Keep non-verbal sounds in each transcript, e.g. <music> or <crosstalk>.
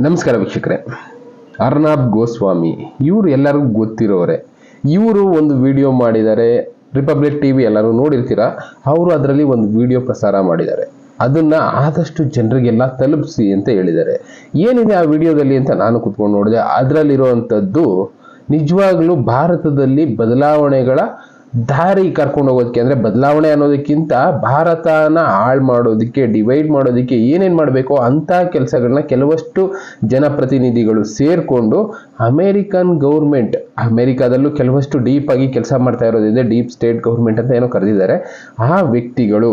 ನಮಸ್ಕಾರ ವೀಕ್ಷಕರೇ. ಅರ್ನಾಬ್ ಗೋಸ್ವಾಮಿ, ಇವರು ಎಲ್ಲರಿಗೂ ಗೊತ್ತಿರೋರೆ. ಇವರು ಒಂದು ವಿಡಿಯೋ ಮಾಡಿದ್ದಾರೆ. ರಿಪಬ್ಲಿಕ್ ಟಿ ವಿ ಎಲ್ಲರೂ ನೋಡಿರ್ತೀರಾ? ಅವರು ಅದರಲ್ಲಿ ಒಂದು ವಿಡಿಯೋ ಪ್ರಸಾರ ಮಾಡಿದ್ದಾರೆ. ಅದನ್ನು ಆದಷ್ಟು ಜನರಿಗೆಲ್ಲ ತಲುಪಿಸಿ ಅಂತ ಹೇಳಿದ್ದಾರೆ. ಏನಿದೆ ಆ ವಿಡಿಯೋದಲ್ಲಿ ಅಂತ ನಾನು ಕುತ್ಕೊಂಡು ನೋಡಿದೆ. ಅದರಲ್ಲಿರುವಂಥದ್ದು ನಿಜವಾಗ್ಲೂ ಭಾರತದಲ್ಲಿ ಬದಲಾವಣೆಗಳ ದಾರಿ ಕರ್ಕೊಂಡು ಹೋಗೋದಕ್ಕೆ ಅಂದರೆ ಬದಲಾವಣೆ ಅನ್ನೋದಕ್ಕಿಂತ ಭಾರತನ ಹಾಳು ಮಾಡೋದಕ್ಕೆ ಡಿವೈಡ್ ಮಾಡೋದಕ್ಕೆ ಏನೇನು ಮಾಡಬೇಕು ಅಂಥ ಕೆಲಸಗಳನ್ನ ಕೆಲವಷ್ಟು ಜನಪ್ರತಿನಿಧಿಗಳು ಸೇರಿಕೊಂಡು ಅಮೇರಿಕನ್ ಗೌರ್ಮೆಂಟ್, ಅಮೇರಿಕಾದಲ್ಲೂ ಕೆಲವಷ್ಟು ಡೀಪ್ ಆಗಿ ಕೆಲಸ ಮಾಡ್ತಾ ಇರೋದಿದೆ ಡೀಪ್ ಸ್ಟೇಟ್ ಗೌರ್ಮೆಂಟ್ ಅಂತ ಏನೋ ಕರೆದಿದ್ದಾರೆ. ಆ ವ್ಯಕ್ತಿಗಳು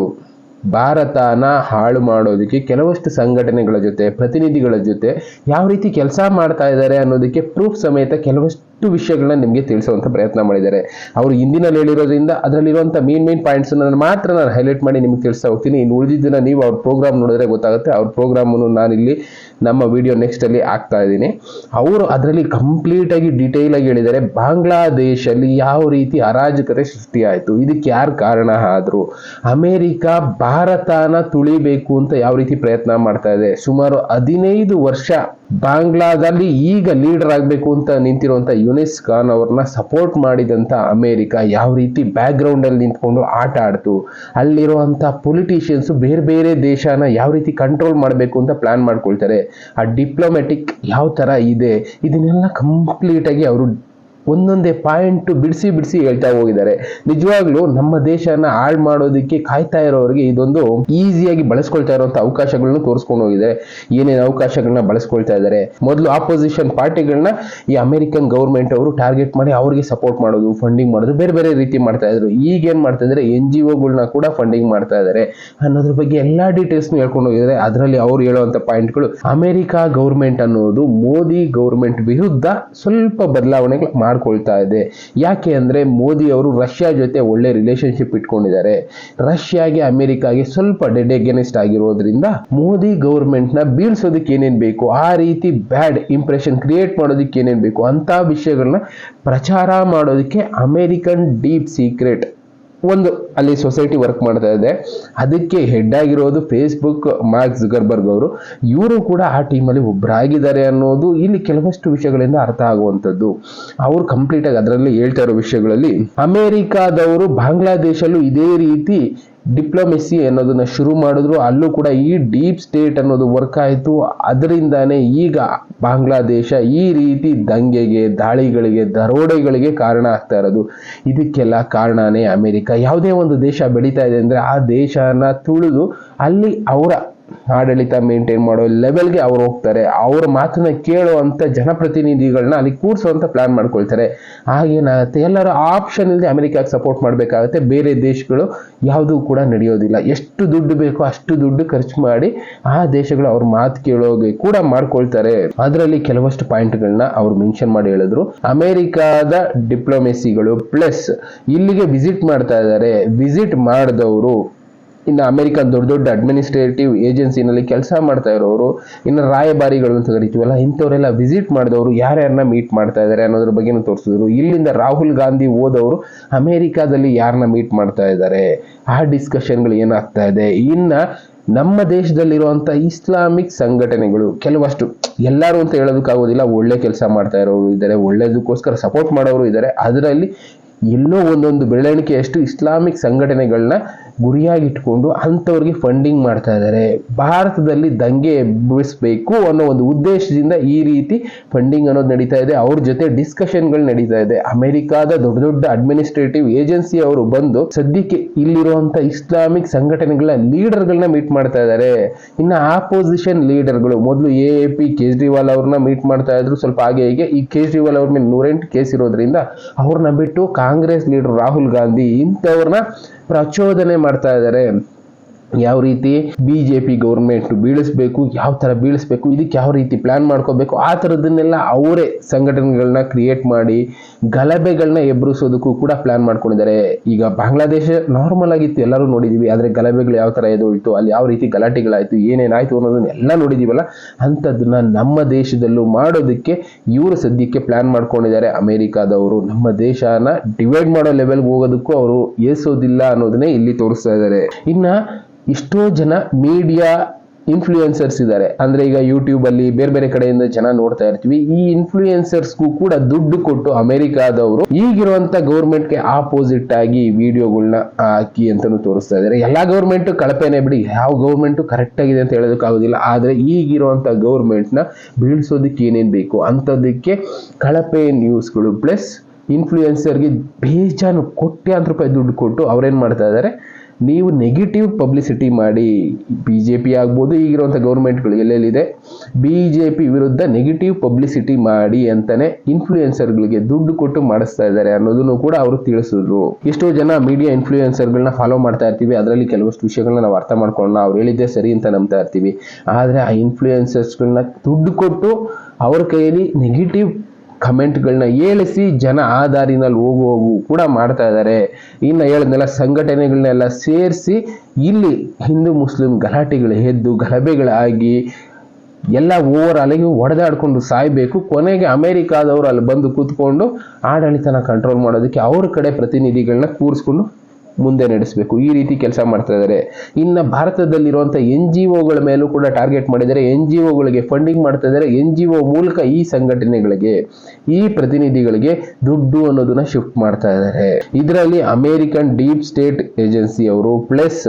ಭಾರತನ ಹಾಳು ಮಾಡೋದಕ್ಕೆ ಕೆಲವಷ್ಟು ಸಂಘಟನೆಗಳ ಜೊತೆ, ಪ್ರತಿನಿಧಿಗಳ ಜೊತೆ ಯಾವ ರೀತಿ ಕೆಲಸ ಮಾಡ್ತಾ ಇದ್ದಾರೆ ಅನ್ನೋದಕ್ಕೆ ಪ್ರೂಫ್ ಸಮೇತ ಕೆಲವಷ್ಟು ವಿಷಯಗಳನ್ನ ನಿಮಗೆ ತಿಳಿಸುವಂತ ಪ್ರಯತ್ನ ಮಾಡಿದ್ದಾರೆ. ಅವರು ಹಿಂದಿನಲ್ಲಿ ಹೇಳಿರೋದ್ರಿಂದ ಅದರಲ್ಲಿರುವಂಥ ಮೇನ್ ಮೇನ್ ಪಾಯಿಂಟ್ಸ್ ಮಾತ್ರ ನಾನು ಹೈಲೈಟ್ ಮಾಡಿ ನಿಮ್ಗೆ ತಿಳಿಸ್ತಾ ಹೋಗ್ತೀನಿ. ಇನ್ನು ಉಳಿದಿದ್ದನ್ನ ನೀವು ಅವ್ರ ಪ್ರೋಗ್ರಾಮ್ ನೋಡಿದ್ರೆ ಗೊತ್ತಾಗುತ್ತೆ. ಅವ್ರ ಪ್ರೋಗ್ರಾಮನ್ನು ನಾನಿಲ್ಲಿ ನಮ್ಮ ವಿಡಿಯೋ ನೆಕ್ಸ್ಟ್ ಅಲ್ಲಿ ಹಾಕ್ತಾ ಇದ್ದೀನಿ. ಅವರು ಅದರಲ್ಲಿ ಕಂಪ್ಲೀಟ್ ಆಗಿ ಡೀಟೇಲ್ ಆಗಿ ಹೇಳಿದ್ದಾರೆ. ಬಾಂಗ್ಲಾದೇಶಲ್ಲಿ ಯಾವ ರೀತಿ ಅರಾಜಕತೆ ಸೃಷ್ಟಿಯಾಯಿತು? ಇದಕ್ಕೆ ಯಾರು ಕಾರಣ ಆದ್ರು? ಅಮೇರಿಕ ಭಾರತನ ತುಳಿಬೇಕು ಅಂತ ಯಾವ ರೀತಿ ಪ್ರಯತ್ನ ಮಾಡ್ತಾ ಇದೆ? ಸುಮಾರು ಹದಿನೈದು ವರ್ಷ ಬಾಂಗ್ಲಾದಲ್ಲಿ ಈಗ ಲೀಡರ್ ಆಗಬೇಕು ಅಂತ ನಿಂತಿರುವಂಥ ಯುನಿಸ್ ಖಾನ್ ಅವ್ರನ್ನ ಸಪೋರ್ಟ್ ಮಾಡಿದಂಥ ಅಮೇರಿಕ ಯಾವ ರೀತಿ ಬ್ಯಾಕ್ ಗ್ರೌಂಡ್ ಅಲ್ಲಿ ನಿಂತ್ಕೊಂಡು ಆಟ ಆಡ್ತು ಅಲ್ಲಿರುವಂಥ ಪೊಲಿಟಿಷಿಯನ್ಸು ಬೇರೆ ಬೇರೆ ದೇಶನ ಯಾವ ರೀತಿ ಕಂಟ್ರೋಲ್ ಮಾಡಬೇಕು ಅಂತ ಪ್ಲ್ಯಾನ್ ಮಾಡ್ಕೊಳ್ತಾರೆ. ಆ ಡಿಪ್ಲೊಮ್ಯಾಟಿಕ್ ಯಾವ ಥರ ಇದೆ, ಇದನ್ನೆಲ್ಲ ಕಂಪ್ಲೀಟಾಗಿ ಅವರು ಒಂದೊಂದೇ ಪಾಯಿಂಟ್ ಬಿಡಿಸಿ ಬಿಡಿಸಿ ಹೇಳ್ತಾ ಹೋಗಿದ್ದಾರೆ. ನಿಜವಾಗ್ಲೂ ನಮ್ಮ ದೇಶನ ಹಾಳು ಮಾಡೋದಕ್ಕೆ ಕಾಯ್ತಾ ಇರೋರಿಗೆ ಇದೊಂದು ಈಸಿಯಾಗಿ ಬಳಸ್ಕೊಳ್ತಾ ಇರುವಂತ ಅವಕಾಶಗಳನ್ನು ತೋರಿಸ್ಕೊಂಡು ಹೋಗಿದ್ದಾರೆ ಏನೇನು ಅವಕಾಶಗಳನ್ನ ಬಳಸ್ಕೊಳ್ತಾ ಇದ್ದಾರೆ? ಮೊದಲು ಆಪೋಸಿಷನ್ ಪಾರ್ಟಿಗಳನ್ನ ಈ ಅಮೆರಿಕನ್ ಗೌರ್ಮೆಂಟ್ ಅವರು ಟಾರ್ಗೆಟ್ ಮಾಡಿ ಅವರಿಗೆ ಸಪೋರ್ಟ್ ಮಾಡೋದು ಫಂಡಿಂಗ್ ಮಾಡೋದು, ಬೇರೆ ಬೇರೆ ರೀತಿ ಮಾಡ್ತಾ ಇದ್ರು. ಈಗ ಏನ್ ಮಾಡ್ತಾ ಇದ್ದಾರೆ? ಎನ್ ಜಿ ಒಗಳನ್ನ ಕೂಡ ಫಂಡಿಂಗ್ ಮಾಡ್ತಾ ಇದ್ದಾರೆ. ಅನ್ನೋದ್ರ ಬಗ್ಗೆ ಎಲ್ಲಾ ಡೀಟೇಲ್ಸ್ ಹೇಳ್ಕೊಂಡು ಹೋಗಿದ್ದಾರೆ. ಅದರಲ್ಲಿ ಅವ್ರು ಹೇಳುವಂತ ಪಾಯಿಂಟ್ಗಳು ಅಮೆರಿಕ ಗೌರ್ಮೆಂಟ್ ಅನ್ನೋದು ಮೋದಿ ಗೌರ್ಮೆಂಟ್ ವಿರುದ್ಧ ಸ್ವಲ್ಪ ಬದಲಾವಣೆಗಳು ಮಾಡ್ಕೊಳ್ತಾ ಇದೆ. ಯಾಕೆ ಅಂದರೆ ಮೋದಿ ಅವರು ರಷ್ಯಾ ಜೊತೆ ಒಳ್ಳೆ ರಿಲೇಶನ್ಶಿಪ್ ಇಟ್ಕೊಂಡಿದ್ದಾರೆ. ರಷ್ಯಾಗೆ ಅಮೆರಿಕಾಗೆ ಸ್ವಲ್ಪ ಡೆಡ್ ಎಗೇನಿಸ್ಟ್ ಆಗಿರೋದ್ರಿಂದ ಮೋದಿ ಗೌರ್ಮೆಂಟ್ನ ಬೀಳ್ಸೋದಕ್ಕೆ ಏನೇನ್ ಬೇಕು, ಆ ರೀತಿ ಬ್ಯಾಡ್ ಇಂಪ್ರೆಷನ್ ಕ್ರಿಯೇಟ್ ಮಾಡೋದಕ್ಕೆ ಏನೇನ್ ಬೇಕು ಅಂತ ವಿಷಯಗಳನ್ನ ಪ್ರಚಾರ ಮಾಡೋದಕ್ಕೆ ಅಮೆರಿಕನ್ ಡೀಪ್ ಸೀಕ್ರೆಟ್ ಒಂದು ಅಲ್ಲಿ ಸೊಸೈಟಿ ವರ್ಕ್ ಮಾಡ್ತಾ ಇದೆ. ಅದಕ್ಕೆ ಹೆಡ್ ಆಗಿರೋದು ಫೇಸ್ಬುಕ್ ಮಾರ್ಕ್ ಜುಗರ್ಬರ್ಗ್ ಅವರು. ಇವರು ಕೂಡ ಆ ಟೀಮಲ್ಲಿ ಒಬ್ಬರಾಗಿದ್ದಾರೆ ಅನ್ನೋದು ಇಲ್ಲಿ ಕೆಲವಷ್ಟು ವಿಷಯಗಳಿಂದ ಅರ್ಥ ಆಗುವಂಥದ್ದು. ಅವರು ಕಂಪ್ಲೀಟ್ ಆಗಿ ಅದರಲ್ಲಿ ಹೇಳ್ತಾ ಇರೋ ವಿಷಯಗಳಲ್ಲಿ ಅಮೆರಿಕಾದವರು ಬಾಂಗ್ಲಾದೇಶಲ್ಲೂ ಇದೇ ರೀತಿ ಡಿಪ್ಲೊಮೆಸಿ ಅನ್ನೋದನ್ನು ಶುರು ಮಾಡಿದ್ರು, ಅಲ್ಲೂ ಕೂಡ ಈ ಡೀಪ್ ಸ್ಟೇಟ್ ಅನ್ನೋದು ವರ್ಕ್ ಆಯಿತು. ಅದರಿಂದಾನೇ ಈಗ ಬಾಂಗ್ಲಾದೇಶ ಈ ರೀತಿ ದಂಗೆಗೆ, ದಾಳಿಗಳಿಗೆ, ದರೋಡೆಗಳಿಗೆ ಕಾರಣ ಆಗ್ತಾ ಇರೋದು. ಇದಕ್ಕೆಲ್ಲ ಕಾರಣನೇ ಅಮೆರಿಕ. ಯಾವುದೇ ಒಂದು ದೇಶ ಬೆಳೀತಾ ಇದೆ ಅಂದರೆ ಆ ದೇಶನ ತುಳಿದು ಅಲ್ಲಿ ಅವರ ಆಡಳಿತ ಮೇಂಟೈನ್ ಮಾಡೋ ಲೆವೆಲ್ಗೆ ಅವ್ರು ಹೋಗ್ತಾರೆ. ಅವ್ರ ಮಾತನ್ನ ಕೇಳುವಂಥ ಜನಪ್ರತಿನಿಧಿಗಳನ್ನ ಅಲ್ಲಿ ಕೂರಿಸುವಂತ ಪ್ಲಾನ್ ಮಾಡ್ಕೊಳ್ತಾರೆ. ಹಾಗೇನಾಗುತ್ತೆ ಎಲ್ಲರೂ ಆಪ್ಷನ್ ಇಲ್ಲದೆ ಅಮೆರಿಕಾಗೆ ಸಪೋರ್ಟ್ ಮಾಡಬೇಕಾಗುತ್ತೆ. ಬೇರೆ ದೇಶಗಳು ಯಾವುದೂ ಕೂಡ ನಡೆಯೋದಿಲ್ಲ. ಎಷ್ಟು ದುಡ್ಡು ಬೇಕೋ ಅಷ್ಟು ದುಡ್ಡು ಖರ್ಚು ಮಾಡಿ ಆ ದೇಶಗಳು ಅವ್ರ ಮಾತು ಕೇಳೋಗೆ ಕೂಡ ಮಾಡ್ಕೊಳ್ತಾರೆ. ಅದರಲ್ಲಿ ಕೆಲವಷ್ಟು ಪಾಯಿಂಟ್ಗಳನ್ನ ಅವ್ರು ಮೆನ್ಷನ್ ಮಾಡಿ ಹೇಳಿದ್ರು. ಅಮೆರಿಕಾದ ಡಿಪ್ಲೊಮೆಸಿಗಳು ಪ್ಲಸ್ ಇಲ್ಲಿಗೆ ವಿಸಿಟ್ ಮಾಡ್ತಾ ಇದ್ದಾರೆ. ವಿಸಿಟ್ ಮಾಡಿದವರು ಇನ್ನು ಅಮೆರಿಕನ್ ದೊಡ್ಡ ದೊಡ್ಡ ಅಡ್ಮಿನಿಸ್ಟ್ರೇಟಿವ್ ಏಜೆನ್ಸಿನಲ್ಲಿ ಕೆಲಸ ಮಾಡ್ತಾ ಇರೋರು, ಇನ್ನು ರಾಯಭಾರಿಗಳು ಅಂತ ಕರಿತೀವಲ್ಲ ಇಂಥವರೆಲ್ಲ ವಿಸಿಟ್ ಮಾಡಿದವರು ಯಾರ್ಯಾರನ್ನ ಮೀಟ್ ಮಾಡ್ತಾ ಇದ್ದಾರೆ ಅನ್ನೋದ್ರ ಬಗ್ಗೆನೂ ತೋರಿಸಿದ್ರು. ಇಲ್ಲಿಂದ ರಾಹುಲ್ ಗಾಂಧಿ ಓದವರು ಅಮೆರಿಕಾದಲ್ಲಿ ಯಾರನ್ನ ಮೀಟ್ ಮಾಡ್ತಾ ಇದ್ದಾರೆ ಆ ಡಿಸ್ಕಷನ್ಗಳು ಏನಾಗ್ತಾ ಇದೆ? ಇನ್ನ ನಮ್ಮ ದೇಶದಲ್ಲಿರುವಂಥ ಇಸ್ಲಾಮಿಕ್ ಸಂಘಟನೆಗಳು ಕೆಲವಷ್ಟು, ಎಲ್ಲರೂ ಅಂತ ಹೇಳೋದಕ್ಕಾಗೋದಿಲ್ಲ, ಒಳ್ಳೆ ಕೆಲಸ ಮಾಡ್ತಾ ಇರೋರು ಇದ್ದಾರೆ ಒಳ್ಳೇದಕ್ಕೋಸ್ಕರ ಸಪೋರ್ಟ್ ಮಾಡೋರು ಇದ್ದಾರೆ ಅದರಲ್ಲಿ ಎಲ್ಲೋ ಒಂದೊಂದು ಬೆಳವಣಿಗೆಯಷ್ಟು ಇಸ್ಲಾಮಿಕ್ ಸಂಘಟನೆಗಳನ್ನ ಗುರಿಯಾಗಿಟ್ಕೊಂಡು ಅಂಥವ್ರಿಗೆ ಫಂಡಿಂಗ್ ಮಾಡ್ತಾ ಇದ್ದಾರೆ. ಭಾರತದಲ್ಲಿ ದಂಗೆ ಎಬ್ಬಿಸಬೇಕು ಅನ್ನೋ ಒಂದು ಉದ್ದೇಶದಿಂದ ಈ ರೀತಿ ಫಂಡಿಂಗ್ ಅನ್ನೋದು ನಡೀತಾ ಇದೆ. ಅವ್ರ ಜೊತೆ ಡಿಸ್ಕಷನ್ಗಳು ನಡೀತಾ ಇದೆ. ಅಮೆರಿಕಾದ ದೊಡ್ಡ ದೊಡ್ಡ ಅಡ್ಮಿನಿಸ್ಟ್ರೇಟಿವ್ ಏಜೆನ್ಸಿ ಅವರು ಬಂದು ಸದ್ಯಕ್ಕೆ ಇಲ್ಲಿರುವಂತ ಇಸ್ಲಾಮಿಕ್ ಸಂಘಟನೆಗಳ ಲೀಡರ್ಗಳನ್ನ ಮೀಟ್ ಮಾಡ್ತಾ ಇದ್ದಾರೆ. ಇನ್ನು ಆಪೋಸಿಷನ್ ಲೀಡರ್ಗಳು ಮೊದಲು ಎ ಎ ಪಿ ಕೇಜ್ರಿವಾಲ್ ಅವ್ರನ್ನ ಮೀಟ್ ಮಾಡ್ತಾ ಇದ್ರು. ಸ್ವಲ್ಪ ಹಾಗೆ ಹೀಗೆ. ಈ ಕೇಜ್ರಿವಾಲ್ ಅವ್ರ ಮೇಲೆ ನೂರೆಂಟು ಕೇಸ್ ಇರೋದ್ರಿಂದ ಅವ್ರನ್ನ ಬಿಟ್ಟು ಕಾಂಗ್ರೆಸ್ ಲೀಡರ್ ರಾಹುಲ್ ಗಾಂಧಿ ಇಂಥವ್ರನ್ನ ಪ್ರಚೋದನೆ ಮಾಡ್ತಾ ಇದ್ದಾರೆ. ಯಾವ ರೀತಿ ಬಿಜೆಪಿ ಗೌರ್ಮೆಂಟ್ ಬೀಳಿಸ್ಬೇಕು, ಯಾವ ತರ ಬೀಳಿಸ್ಬೇಕು, ಇದಕ್ಕೆ ಯಾವ ರೀತಿ ಪ್ಲಾನ್ ಮಾಡ್ಕೋಬೇಕು, ಆ ಥರದನ್ನೆಲ್ಲ ಅವರೇ ಸಂಘಟನೆಗಳನ್ನ ಕ್ರಿಯೇಟ್ ಮಾಡಿ ಗಲಭೆಗಳನ್ನ ಎಬ್ಬರಿಸೋದಕ್ಕೂ ಕೂಡ ಪ್ಲಾನ್ ಮಾಡ್ಕೊಂಡಿದ್ದಾರೆ. ಈಗ ಬಾಂಗ್ಲಾದೇಶ ನಾರ್ಮಲ್ ಆಗಿತ್ತು, ಎಲ್ಲರೂ ನೋಡಿದೀವಿ, ಆದರೆ ಗಲಭೆಗಳು ಯಾವ ತರ ಎದೋಯ್ತು ಅಲ್ಲಿ ಯಾವ ರೀತಿ ಗಲಾಟೆಗಳಾಯಿತು, ಏನೇನಾಯಿತು ಅನ್ನೋದನ್ನ ಎಲ್ಲ ನೋಡಿದೀವಲ್ಲ, ಅಂಥದ್ದನ್ನ ನಮ್ಮ ದೇಶದಲ್ಲೂ ಮಾಡೋದಕ್ಕೆ ಇವರು ಸದ್ಯಕ್ಕೆ ಪ್ಲಾನ್ ಮಾಡ್ಕೊಂಡಿದ್ದಾರೆ. ಅಮೆರಿಕಾದವರು ನಮ್ಮ ದೇಶನ ಡಿವೈಡ್ ಮಾಡೋ ಲೆವೆಲ್ಗೆ ಹೋಗೋದಕ್ಕೂ ಅವರು ಏಸೋದಿಲ್ಲ ಅನ್ನೋದನ್ನೇ ಇಲ್ಲಿ ತೋರಿಸ್ತಾ ಇದ್ದಾರೆ. ಇನ್ನ ಎಷ್ಟೋ ಜನ ಮೀಡಿಯಾ ಇನ್ಫ್ಲೂಯೆನ್ಸರ್ಸ್ ಇದ್ದಾರೆ. ಅಂದ್ರೆ ಈಗ ಯೂಟ್ಯೂಬಲ್ಲಿ ಬೇರೆ ಬೇರೆ ಕಡೆಯಿಂದ ಜನ ನೋಡ್ತಾ ಇರ್ತೀವಿ. ಈ ಇನ್ಫ್ಲೂಯೆನ್ಸರ್ಸ್ಗೂ ಕೂಡ ದುಡ್ಡು ಕೊಟ್ಟು ಅಮೆರಿಕಾದವರು ಈಗಿರುವಂತ ಗೌರ್ಮೆಂಟ್ಗೆ ಆಪೋಸಿಟ್ ಆಗಿ ವಿಡಿಯೋಗಳನ್ನ ಹಾಕಿ ಅಂತಾನು ತೋರಿಸ್ತಾ ಇದ್ದಾರೆ. ಎಲ್ಲಾ ಗೌರ್ಮೆಂಟ್ ಕಳಪೆನೆ ಬಿಡಿ. ಯಾವ ಗೌರ್ಮೆಂಟು ಕರೆಕ್ಟ್ ಆಗಿದೆ ಅಂತ ಹೇಳೋದಕ್ಕಾಗೋದಿಲ್ಲ ಆದ್ರೆ ಈಗಿರುವಂತ ಗೌರ್ಮೆಂಟ್ನ ಬೀಳ್ಸೋದಕ್ಕೆ ಏನೇನು ಬೇಕು ಅಂಥದಕ್ಕೆ ಕಳಪೆ ನ್ಯೂಸ್ಗಳು ಪ್ಲಸ್ ಇನ್ಫ್ಲೂಯೆನ್ಸರ್ಗೆ ಬೇಜಾನು ಕೋಟ್ಯಾಂತರ ರೂಪಾಯಿ ದುಡ್ಡು ಕೊಟ್ಟು ಅವ್ರೇನು ಮಾಡ್ತಾ ಇದ್ದಾರೆ? ನೀವು ನೆಗೆಟಿವ್ ಪಬ್ಲಿಸಿಟಿ ಮಾಡಿ ಬಿ ಜೆ ಪಿ ಆಗ್ಬೋದು, ಈಗಿರುವಂಥ ಗೌರ್ಮೆಂಟ್ಗಳು ಎಲ್ಲೆಲ್ಲಿದೆ? ಬಿ ಜೆ ಪಿ ವಿರುದ್ಧ ನೆಗೆಟಿವ್ ಪಬ್ಲಿಸಿಟಿ ಮಾಡಿ ಅಂತಲೇ ಇನ್ಫ್ಲೂಯೆನ್ಸರ್ಗಳಿಗೆ ದುಡ್ಡು ಕೊಟ್ಟು ಮಾಡಿಸ್ತಾ ಇದ್ದಾರೆ ಅನ್ನೋದನ್ನು ಕೂಡ ಅವರು ತಿಳಿಸಿದ್ರು. ಎಷ್ಟೋ ಜನ ಮೀಡಿಯಾ ಇನ್ಫ್ಲೂಯೆನ್ಸರ್ಗಳನ್ನ ಫಾಲೋ ಮಾಡ್ತಾ ಇರ್ತೀವಿ, ಅದರಲ್ಲಿ ಕೆಲವಷ್ಟು ವಿಷಯಗಳನ್ನ ನಾವು ಅರ್ಥ ಮಾಡ್ಕೊಂಡು ಅವ್ರು ಹೇಳಿದ್ದೆ ಸರಿ ಅಂತ ನಂಬ್ತಾ ಇರ್ತೀವಿ. ಆದರೆ ಆ ಇನ್ಫ್ಲೂಯೆನ್ಸರ್ಸ್ಗಳನ್ನ ದುಡ್ಡು ಕೊಟ್ಟು ಅವ್ರ ಕೈಯಲ್ಲಿ ನೆಗೆಟಿವ್ ಕಮೆಂಟ್ಗಳನ್ನ ಏಳಿಸಿ ಜನ ಆ ದಾರಿನಲ್ಲಿ ಹೋಗು ಕೂಡ ಮಾಡ್ತಾ ಇದ್ದಾರೆ. ಇನ್ನು ಹೇಳಿದ್ನೆಲ್ಲ ಸಂಘಟನೆಗಳನ್ನೆಲ್ಲ ಸೇರಿಸಿ ಇಲ್ಲಿ ಹಿಂದೂ ಮುಸ್ಲಿಂ ಗಲಾಟೆಗಳು ಎದ್ದು ಗಲಭೆಗಳಾಗಿ ಎಲ್ಲ ಓವರ್ ಅಲ್ಲಿಗೆ ಹೊಡೆದಾಡ್ಕೊಂಡು ಸಾಯ್ಬೇಕು. ಕೊನೆಗೆ ಅಮೇರಿಕಾದವರು ಅಲ್ಲಿ ಬಂದು ಕೂತ್ಕೊಂಡು ಆಡಳಿತನ ಕಂಟ್ರೋಲ್ ಮಾಡೋದಕ್ಕೆ ಅವ್ರ ಕಡೆ ಪ್ರತಿನಿಧಿಗಳನ್ನ ಕೂರಿಸ್ಕೊಂಡು ಮುಂದೆ ನಡೆಸಬೇಕು. ಈ ರೀತಿ ಕೆಲಸ ಮಾಡ್ತಾ ಇದ್ದಾರೆ. ಇನ್ನು ಭಾರತದಲ್ಲಿರುವಂಥ ಎನ್ ಜಿ ಒಗಳ ಮೇಲೂ ಕೂಡ ಟಾರ್ಗೆಟ್ ಮಾಡಿದ್ದಾರೆ. ಎನ್ ಜಿ ಒಗಳಿಗೆ ಫಂಡಿಂಗ್ ಮಾಡ್ತಾ ಇದ್ದಾರೆ. ಎನ್ ಜಿ ಒ ಮೂಲಕ ಈ ಸಂಘಟನೆಗಳಿಗೆ, ಈ ಪ್ರತಿನಿಧಿಗಳಿಗೆ ದುಡ್ಡು ಅನ್ನೋದನ್ನ ಶಿಫ್ಟ್ ಮಾಡ್ತಾ ಇದ್ದಾರೆ. ಇದರಲ್ಲಿ ಅಮೇರಿಕನ್ ಡೀಪ್ ಸ್ಟೇಟ್ ಏಜೆನ್ಸಿ ಅವರು ಪ್ಲಸ್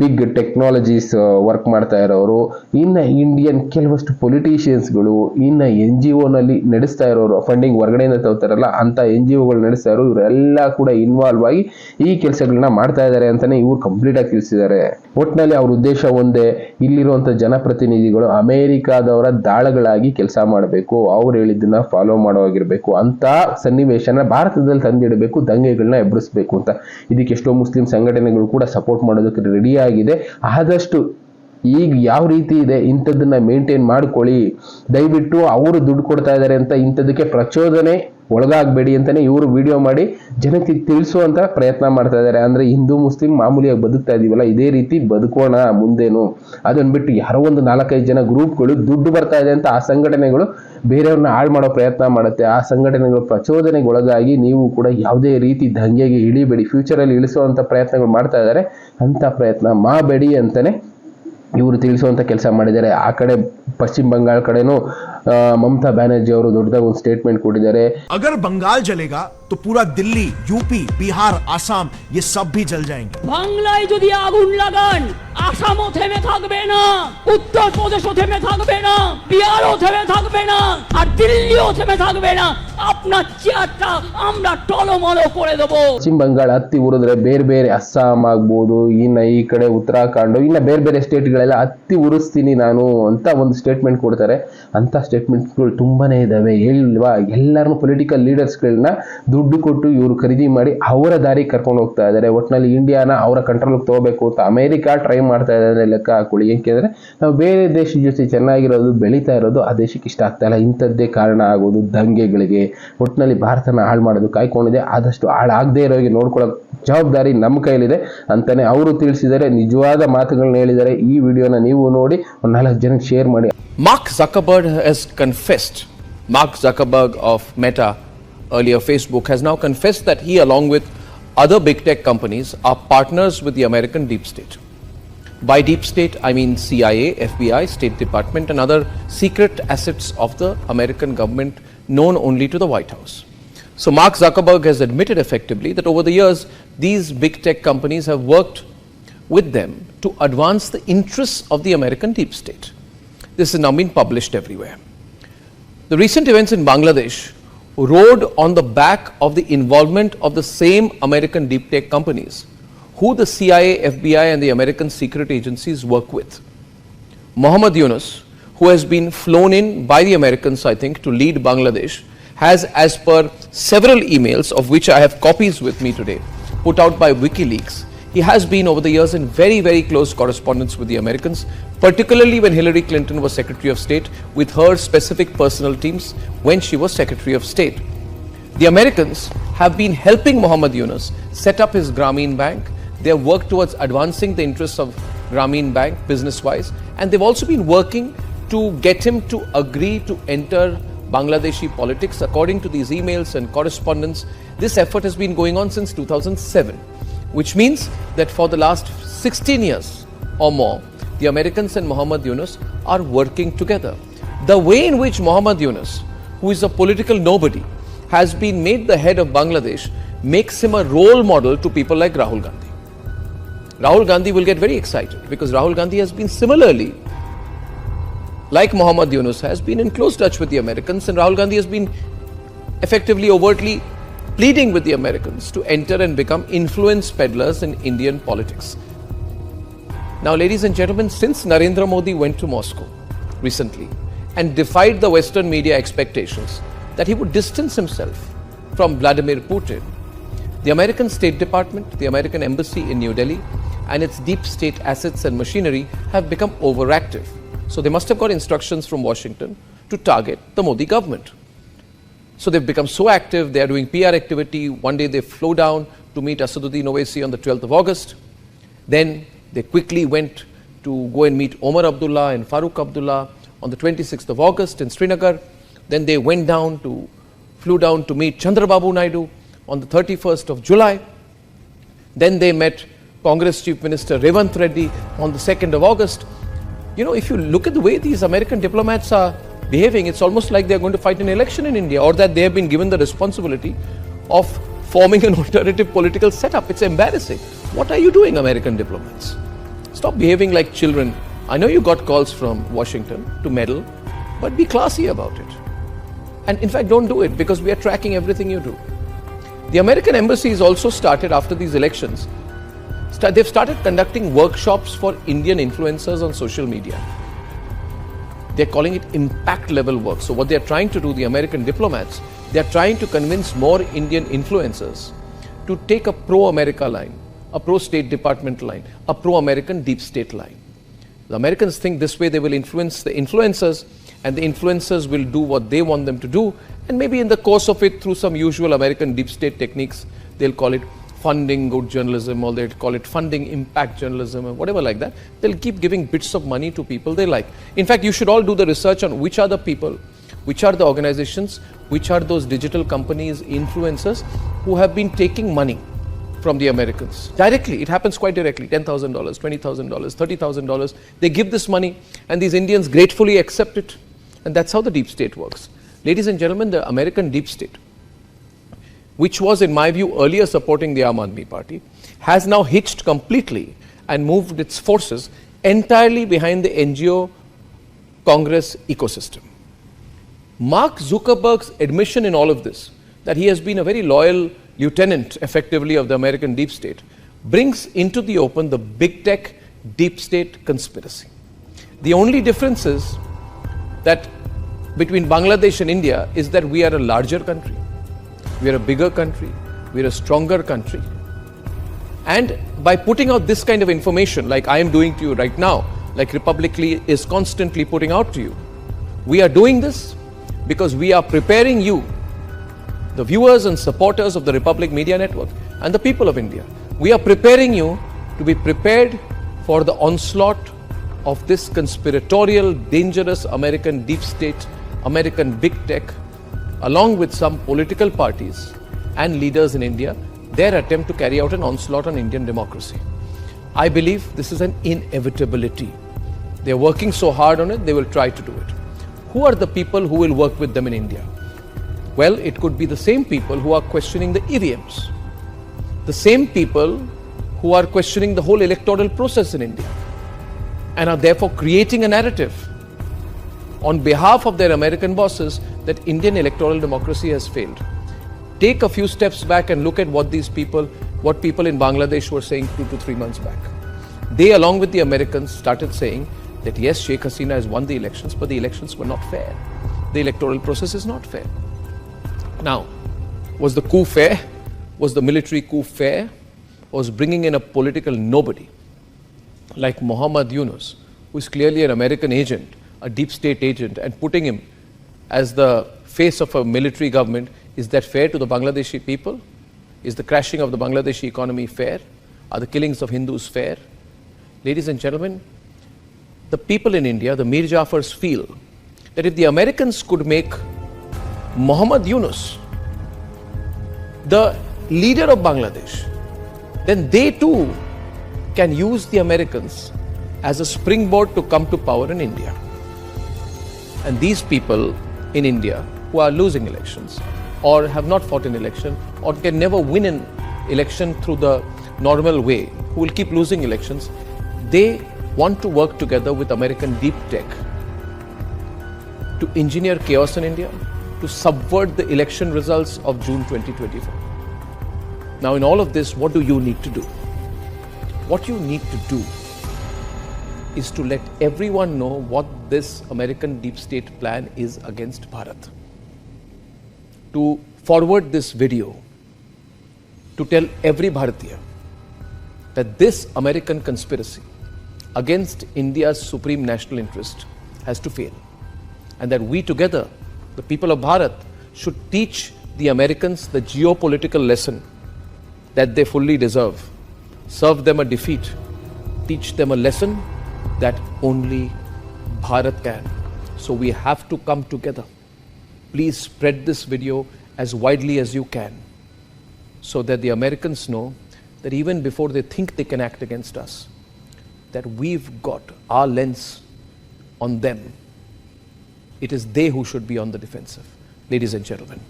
ಬಿಗ್ ಟೆಕ್ನಾಲಜೀಸ್ ವರ್ಕ್ ಮಾಡ್ತಾ ಇರೋರು. ಇನ್ನು ಇಂಡಿಯನ್ ಕೆಲವಷ್ಟು ಪೊಲಿಟಿಷಿಯನ್ಸ್ಗಳು ಇನ್ನು ಎನ್ ಜಿ ಒನಲ್ಲಿ ನಡೆಸ್ತಾ ಇರೋರು. ಫಂಡಿಂಗ್ ಹೊರಗಡೆಯಿಂದ ತಗೋತಾರಲ್ಲ, ಅಂತ ಎನ್ ಜಿ ಒಗಳು ನಡೆಸ್ತಾ ಇರೋ ಇವರೆಲ್ಲ ಕೂಡ ಇನ್ವಾಲ್ವ್ ಆಗಿ ಈ ಕೆಲಸಗಳನ್ನ ಮಾಡ್ತಾ ಇದ್ದಾರೆ ಅಂತಾನೆ ಇವ್ರು ಕಂಪ್ಲೀಟ್ ಆಗಿ ತಿಳಿಸಿದ್ದಾರೆ. ಒಟ್ಟಿನಲ್ಲಿ ಅವ್ರ ಉದ್ದೇಶ ಒಂದೇ, ಇಲ್ಲಿರುವಂತ ಜನಪ್ರತಿನಿಧಿಗಳು ಅಮೆರಿಕಾದವರ ದಾಳಗಳಾಗಿ ಕೆಲಸ ಮಾಡಬೇಕು, ಅವ್ರು ಹೇಳಿದ್ದನ್ನ ಫಾಲೋ ಮಾಡೋವಾಗಿರ್ಬೇಕು ಅಂತ ಸನ್ನಿವೇಶನ ಭಾರತದಲ್ಲಿ ತಂದಿಡಬೇಕು ದಂಗೆಗಳನ್ನ ಎಬ್ಬರಿಸಬೇಕು ಅಂತ. ಇದಕ್ಕೆ ಎಷ್ಟೋ ಮುಸ್ಲಿಂ ಸಂಘಟನೆಗಳು ಕೂಡ ಸಪೋರ್ಟ್ ಮಾಡೋದಕ್ಕೆ ರೆಡಿ ಆಗಿದೆ. ಆದಷ್ಟು ಈಗ ಯಾವ ರೀತಿ ಇದೆ ಇಂಥದ್ದನ್ನ ಮೇಂಟೈನ್ ಮಾಡ್ಕೊಳ್ಳಿ. ದಯವಿಟ್ಟು ಅವರು ದುಡ್ಡು ಕೊಡ್ತಾ ಇದ್ದಾರೆ ಅಂತ ಇಂಥದಕ್ಕೆ ಪ್ರಚೋದನೆ ಒಳಗಾಗಬೇಡಿ ಅಂತಲೇ ಇವರು ವಿಡಿಯೋ ಮಾಡಿ ಜನಕ್ಕೆ ತಿಳಿಸುವಂಥ ಪ್ರಯತ್ನ ಮಾಡ್ತಾ ಇದ್ದಾರೆ ಅಂದ್ರೆ ಹಿಂದೂ, ಮುಸ್ಲಿಂ ಮಾಮೂಲಿಯಾಗಿ ಬದುಕ್ತಾ ಇದೀವಲ್ಲ, ಇದೇ ರೀತಿ ಬದುಕೋಣ ಮುಂದೇನು? ಅದನ್ನ ಬಿಟ್ಟು ಯಾರೋ ಒಂದು ನಾಲ್ಕೈದು ಜನ ಗ್ರೂಪ್ಗಳು ದುಡ್ಡು ಬರ್ತಾ ಇದೆ ಅಂತ ಆ ಸಂಘಟನೆಗಳು ಬೇರೆಯವ್ರನ್ನ ಹಾಳು ಮಾಡೋ ಪ್ರಯತ್ನ ಮಾಡುತ್ತೆ. ಆ ಸಂಘಟನೆಗಳು ಪ್ರಚೋದನೆಗೆ ಒಳಗಾಗಿ ನೀವು ಕೂಡ ಯಾವುದೇ ರೀತಿ ದಂಗೆಗೆ ಇಳಿಬೇಡಿ. ಫ್ಯೂಚರಲ್ಲಿ ಇಳಿಸುವಂಥ ಪ್ರಯತ್ನಗಳು ಮಾಡ್ತಾ ಇದ್ದಾರೆ ಅಂತ ಪ್ರಯತ್ನ ಮಾಡಬೇಡಿ ಅಂತಾನೆ ಇವರು ತಿಳಿಸುವಂಥ ಕೆಲಸ ಮಾಡಿದ್ದಾರೆ. ಆ ಕಡೆ ಪಶ್ಚಿಮ ಬಂಗಾಳ ಕಡೆನೂ ಮಮತಾ ಬ್ಯಾನರ್ಜಿ ಅವರು ದೊಡ್ಡದಾಗಿ ಒಂದು ಸ್ಟೇಟ್ಮೆಂಟ್ ಕೊಟ್ಟಿದ್ದಾರೆ. ಅಗರ್ ಬಂಗಾಳ ಜಲೆಗಾ तो पूरा दिल्ली यूपी बिहार आसाम ये सब भी जल जाएंगे বাংলায় যদি আগুন লাগান আসামও থেমে থাকবে না উত্তর প্রদেশও থেমে থাকবে না বিহারও থেমে থাকবে না আর দিল্লিও থেমে থাকবে না আপনার চেয়ারটা আমরা টলমলো করে দেবো ಪಶ್ಚಿಮ ಬಂಗಾಳ ಹತ್ತಿ ಉರಿದ್ರೆ ಬೇರೆ ಬೇರೆ ಅಸ್ಸಾಂ ಆಗ್ಬೋದು ಇನ್ನ ಈ ಕಡೆ ಉತ್ತರಾಖಂಡ್ ಇನ್ನ ಬೇರೆ ಬೇರೆ ಸ್ಟೇಟ್ಗಳೆಲ್ಲ ಹತ್ತಿ ಉರಿಸ್ತೀನಿ ನಾನು ಅಂತ ಒಂದು ಸ್ಟೇಟ್ಮೆಂಟ್ ಕೊಡ್ತಾರೆ ಅಂತ ಸ್ಟೇಟ್ಮೆಂಟ್ಗಳು ತುಂಬಾನೇ ಇದಾವೆ ಇಲ್ವಾ ಎಲ್ಲರನ್ನು ಪೊಲಿಟಿಕಲ್ ಲೀಡರ್ಸ್ಗಳನ್ನ ದುಡ್ಡು ಕೊಟ್ಟು ಇವರು ಖರೀದಿ ಮಾಡಿ ಅವರ ದಾರಿ ಕರ್ಕೊಂಡು ಹೋಗ್ತಾ ಇದ್ದಾರೆ. ಒಟ್ಟಿನಲ್ಲಿ ಇಂಡಿಯಾನ ಅವರ ಕಂಟ್ರೋಲ್ಗೆ ತಗೋಬೇಕು ಅಂತ ಅಮೆರಿಕ ಟ್ರೈ ಮಾಡ್ತಾ ಇದ್ದಾರೆ ಲೆಕ್ಕ ಹಾಕೊಳ್ಳಿ. ಏಕೆಂದರೆ ನಾವು ಬೇರೆ ದೇಶದ ಜೊತೆ ಚೆನ್ನಾಗಿರೋದು ಬೆಳೀತಾ ಇರೋದು ಆ ದೇಶಕ್ಕೆ ಇಷ್ಟ ಆಗ್ತಾ ಇಲ್ಲ. ಇಂಥದ್ದೇ ಕಾರಣ ಆಗೋದು ದಂಗೆಗಳಿಗೆ. ಒಟ್ಟಿನಲ್ಲಿ ಭಾರತನ ಹಾಳು ಮಾಡೋದು ಕಾಯ್ಕೊಂಡಿದೆ. ಆದಷ್ಟು ಹಾಳಾಗದೇ ಇರೋರಿಗೆ ನೋಡ್ಕೊಳ್ಳೋ ಜವಾಬ್ದಾರಿ ನಮ್ಮ ಕೈಲಿದೆ ಅಂತಲೇ ಅವರು ತಿಳಿಸಿದರೆ ನಿಜವಾದ ಮಾತುಗಳನ್ನ ಹೇಳಿದರೆ ಈ ವಿಡಿಯೋನ ನೀವು ನೋಡಿ ಒಂದು ನಾಲ್ಕು ಜನಕ್ಕೆ ಶೇರ್ ಮಾಡಿ. Mark Zuckerberg has confessed Mark Zuckerberg of Meta, earlier Facebook, has now confessed that he, along with other big tech companies, are partners with the American deep state. By deep state, I mean CIA, FBI, State Department, and other secret assets of the American government known only to the White House. So, Mark Zuckerberg has admitted effectively that over the years, these big tech companies have worked with them to advance the interests of the American deep state. This has now been published everywhere. The recent events in Bangladesh rode on the back of the involvement of the same American deep tech companies who the CIA, FBI, and the American secret agencies work with. Mohammed Yunus, who has been flown in by the Americans, I think, to lead Bangladesh, has, as per several emails, of which I have copies with me today, put out by WikiLeaks, he has been over the years in very, very close correspondence with the Americans, particularly when Hillary Clinton was Secretary of State, with her specific personal teams when she was Secretary of State. The Americans have been helping Muhammad Yunus set up his Grameen Bank. They have worked towards advancing the interests of Grameen Bank business wise, and they've also been working to get him to agree to enter Bangladeshi politics. According to these emails and correspondence, this effort has been going on since 2007, which means that for the last 16 years or more, the Americans and Muhammad Yunus are working together. The way in which Muhammad Yunus, who is a political nobody, has been made the head of Bangladesh makes him a role model to people like Rahul Gandhi. Rahul Gandhi will get very excited because Rahul Gandhi has been similarly, like Muhammad Yunus, has been in close touch with the Americans, and Rahul Gandhi has been effectively, overtly pleading with the Americans to enter and become influence peddlers in Indian politics. Now, ladies and gentlemen, since Narendra Modi went to Moscow recently and defied the Western media expectations that he would distance himself from Vladimir Putin, the American State Department, the American Embassy in New Delhi, and its deep state assets and machinery have become overactive. So they must have got instructions from Washington to target the Modi government. So they've become so active, they are doing PR activity. One day they flew down to meet Asaduddin Owaisi on the 12th of August. Then they quickly went to go and meet Omar Abdullah and Farooq Abdullah on the 26th of August in Srinagar. Then they went down to, flew down to meet Chandrababu Naidu on the 31st of July. Then they met Congress Chief Minister Revant Reddy on the 2nd of August. You know, if you look at the way these American diplomats are behaving, it's almost like they're going to fight an election in India or that they have been given the responsibility of forming an <laughs> alternative political setup. It's embarrassing. What are you doing, American diplomats? Stop behaving like children. I know you got calls from Washington to meddle, but be classy about it. And in fact, don't do it because we are tracking everything you do. The American embassy has also started after these elections. They've started conducting workshops for Indian influencers on social media. They're calling it impact level work. So, what they're trying to do, the American diplomats, they're trying to convince more Indian influencers to take a pro America line, a pro State Department line, a pro American deep state line. The Americans think this way they will influence the influencers, and the influencers will do what they want them to do. And maybe in the course of it, through some usual American deep state techniques, they'll call it funding good journalism or they'll call it funding impact journalism or whatever like that. They'll keep giving bits of money to people they like. In fact, you should all do the research on which are the people, which are the organizations, which are those digital companies, influencers who have been taking money from the Americans directly. It happens quite directly $10,000, $20,000, $30,000. They give this money, and these Indians gratefully accept it. And that's how the deep state works. Ladies and gentlemen, the American deep state, which was, in my view, earlier supporting the Aam Aadmi Party, has now hitched completely and moved its forces entirely behind the NGO Congress ecosystem. Mark Zuckerberg's admission in all of this, that he has been a very loyal lieutenant, effectively, of the American deep state, brings into the open the big tech deep state conspiracy. The only difference is that between Bangladesh and India is that we are a larger country, we are a bigger country, we are a stronger country. And by putting out this kind of information, like I am doing to you right now, like Republicly is constantly putting out to you, we are doing this because we are preparing you, the viewers and supporters of the Republic Media Network, and the people of India. We are preparing you to be prepared for the onslaught of this conspiratorial, dangerous American deep state, American big tech, along with some political parties and leaders in India, their attempt to carry out an onslaught on Indian democracy. I believe this is an inevitability. They are working so hard on it, they will try to do it. Who are the people who will work with them in India? Well, it could be the same people who are questioning the EVMs, the same people who are questioning the whole electoral process in India, and are therefore creating a narrative on behalf of their American bosses that Indian electoral democracy has failed. Take a few steps back and look at what these people, what people in Bangladesh were saying two to three months back. They, along with the Americans, started saying that yes, Sheikh Hasina has won the elections, but the elections were not fair. The electoral process is not fair. Now, was the coup fair? Was the military coup fair? Was bringing in a political nobody like Muhammad Yunus, who is clearly an American agent, a deep state agent, and putting him as the face of a military government, is that fair to the Bangladeshi people? Is the crashing of the Bangladeshi economy fair? Are the killings of Hindus fair? Ladies and gentlemen, the people in India, the Mir Jafars, feel that if the Americans could make Muhammad Yunus the leader of Bangladesh, then they too can use the Americans as a springboard to come to power in India. And these people in India who are losing elections or have not fought an election or can never win an election through the normal way, who will keep losing elections, they want to work together with American deep tech to engineer chaos in India, to subvert the election results of June 2024. Now, in all of this, what do you need to do? What you need to do is to let everyone know what this American deep state plan is against Bharat. To forward this video to tell every Bharatiya that this American conspiracy against India's supreme national interest has to fail. And that we together, the people of Bharat, should teach the Americans the geopolitical lesson that they fully deserve. Serve them a defeat, teach them a lesson that only Bharat can. So we have to come together. Please spread this video as widely as you can so that the Americans know that even before they think they can act against us, that we've got our lens on them. It is they who should be on the defensive. Ladies and gentlemen,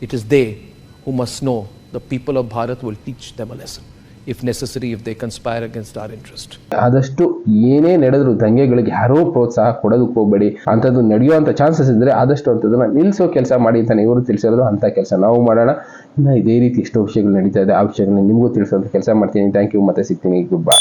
it is they who must know the people of Bharat will teach them a lesson, if necessary if they conspire against our interest ಆದಷ್ಟು ಏನೇ ನಡೆದ್ರು ದಂಗೆಗಳಿಗೆ ಯಾರೋ ಪ್ರೋತ್ಸಾಹ ಕೊಡೋದಕ್ಕೆ ಹೋಗಬೇಡಿ. ಅಂಥದ್ದು ನಡೆಯುವಂಥ chances ಇದ್ರೆ ಆದಷ್ಟು ಅಂಥದ್ದನ್ನ ನಿಲ್ಲಿಸೋ ಕೆಲಸ ಮಾಡಿ ಅಂತ ಇವರು ತಿಳಿಸಿರೋದು ಅಂತ ಕೆಲಸ ನಾವು ಮಾಡೋಣ. ಇನ್ನು ಇದೇ ರೀತಿ ಎಷ್ಟೋ ವಿಷಯಗಳು ನಡೀತಾ ಇದೆ. ಆ ವಿಷಯಗಳನ್ನ ನಿಮಗೂ ತಿಳಿಸೋಂಥ ಕೆಲಸ ಮಾಡ್ತೀನಿ. ಥ್ಯಾಂಕ್ ಯು ಮತ್ತೆ ಸಿಗ್ತೀನಿ. Good bye